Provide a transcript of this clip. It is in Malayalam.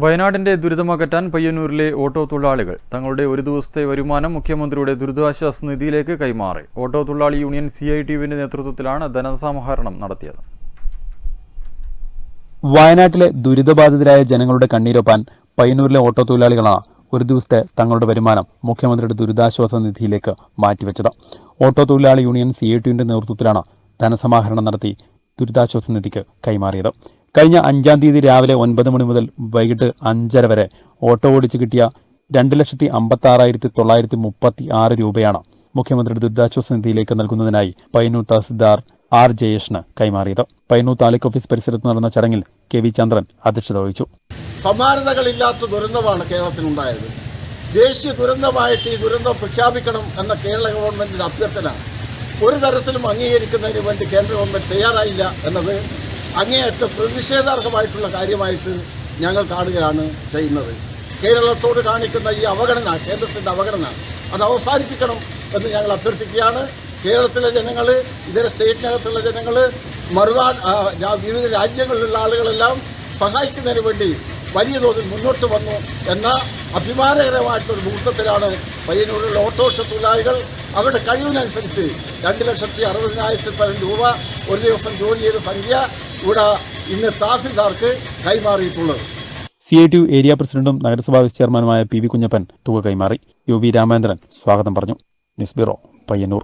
വയനാടിന്റെ ദുരിതമകറ്റാൻ പയ്യന്നൂരിലെ ഓട്ടോ തൊഴിലാളികൾ തങ്ങളുടെ ഒരു ദിവസത്തെ വരുമാനം മുഖ്യമന്ത്രിയുടെ ദുരിതാശ്വാസ നിധിയിലേക്ക് കൈമാറി. ഓട്ടോ തൊഴിലാളി യൂണിയൻ സി ഐ ടി യുവിന്റെ നേതൃത്വത്തിലാണ് ധനസമാഹരണം നടത്തിയത്. വയനാട്ടിലെ ദുരിതബാധിതരായ ജനങ്ങളുടെ കണ്ണീരൊപ്പാൻ പയ്യന്നൂരിലെ ഓട്ടോ തൊഴിലാളികളാണ് ഒരു ദിവസത്തെ തങ്ങളുടെ വരുമാനം മുഖ്യമന്ത്രിയുടെ ദുരിതാശ്വാസ നിധിയിലേക്ക് മാറ്റിവെച്ചത്. ഓട്ടോ തൊഴിലാളി യൂണിയൻ സി ഐ ടിയുടെ നേതൃത്വത്തിലാണ് ധനസമാഹരണം നടത്തി ദുരിതാശ്വാസ നിധിക്ക് കൈമാറിയത്. കഴിഞ്ഞ അഞ്ചാം തീയതി രാവിലെ ഒൻപത് മണി മുതൽ വൈകിട്ട് അഞ്ചര വരെ ഓട്ടോ ഓടിച്ച് കിട്ടിയ രണ്ട് ലക്ഷത്തി അമ്പത്തി ആറായിരത്തി തൊള്ളായിരത്തി മുപ്പത്തി ആറ് രൂപയാണ് മുഖ്യമന്ത്രിയുടെ ദുരിതാശ്വാസ നിധിയിലേക്ക് നൽകുന്നതിനായി പൈനൂർ തഹസിൽദാർ ആർ ജയേഷിന് കൈമാറിയത്. പൈനൂർ താലൂക്ക് ഓഫീസ് പരിസരത്ത് നടന്ന ചടങ്ങിൽ കെ വി ചന്ദ്രൻ അധ്യക്ഷത വഹിച്ചു. സമാനതകളില്ലാത്ത ദുരന്തമാണ് കേരളത്തിനുണ്ടായത് ദേശീയ ദുരന്തമായിട്ട് ഈ ദുരന്തം പ്രഖ്യാപിക്കണം എന്ന കേരള ഗവൺമെന്റിന്റെ അഭ്യർത്ഥന ഒരു തരത്തിലും അംഗീകരിക്കുന്നതിന് വേണ്ടി കേന്ദ്ര ഗവൺമെന്റ് തയ്യാറായില്ല എന്നത് അങ്ങേയറ്റം പ്രതിഷേധാർഹമായിട്ടുള്ള കാര്യമായിട്ട് ഞങ്ങൾ കാണുകയാണ് ചെയ്യുന്നത്. കേരളത്തോട് കാണിക്കുന്ന ഈ അവഗണന കേന്ദ്രത്തിന്റെ അവഗണന അത് അവസാനിപ്പിക്കണം എന്ന് ഞങ്ങൾ അഭ്യർത്ഥിക്കുകയാണ്. കേരളത്തിലെ ജനങ്ങൾ ഇതര സ്റ്റേറ്റിനകത്തുള്ള ജനങ്ങൾ രാ- വിവിധ രാജ്യങ്ങളിലുള്ള ആളുകളെല്ലാം സഹായിക്കുന്നതിന് വേണ്ടി വലിയ തോതിൽ മുന്നോട്ട് വന്നു എന്ന അഭിമാനകരമായിട്ടൊരു മുഹൂർത്തത്തിലാണ് പയ്യന്നൂരിലുള്ള ഓട്ടോറിക്ഷ തൊഴിലാളികൾ അവരുടെ കഴിവിനനുസരിച്ച് രണ്ട് ലക്ഷത്തി അറുപതിനായിരത്തി പതിനഞ്ച് രൂപ ഒരു ദിവസം ജോലി ചെയ്ത സംഖ്യ ഇവിടെ ഇന്ന് തഹസിൽദാർക്ക് കൈമാറിയിട്ടുള്ളത്. സി ഐ ടി ഏരിയ പ്രസിഡന്റും നഗരസഭാ വൈസ് ചെയർമാനുമായ പി വി കുഞ്ഞപ്പൻ തുക കൈമാറി. യു വി രാമേന്ദ്രൻ സ്വാഗതം പറഞ്ഞു. News bureau Payyanur.